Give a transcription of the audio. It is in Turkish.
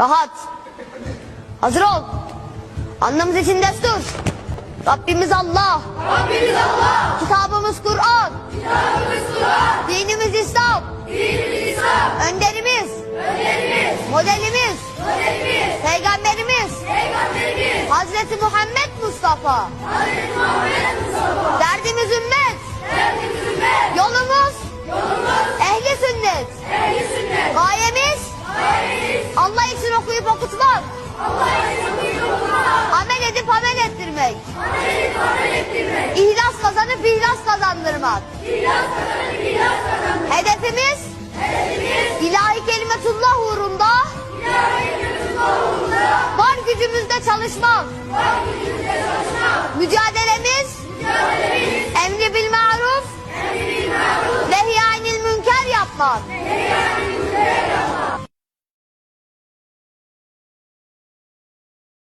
Rahat. Hazır ol. Anlamız için destur. Rabbimiz Allah. Rabbimiz Allah, Kitabımız Kur'an. kitabımız Kur'an, Dinimiz İslam. dinimiz İslam, Önderimiz. önderimiz, Modelimiz. modelimiz, Peygamberimiz. peygamberimiz, Hazreti Muhammed Mustafa. Hazreti Muhammed Mustafa, okutmak. Allah için okumak, Amel edip amel ettirmek. amel edip amel ettirmek, İhlas kazanıp ihlas kazandırmak. ihlas kazanıp ihlas kazanmak, Hedefimiz hedefimiz, ilahi kelimetullah uğrunda ilahi hükümetullah uğrunda, var gücümüzde çalışmak. var gücümüzle çalışmak, Mücadelemiz mücadelemiz, emri bil maruf emri bil maruf, nehy anil münker yapmak. nehy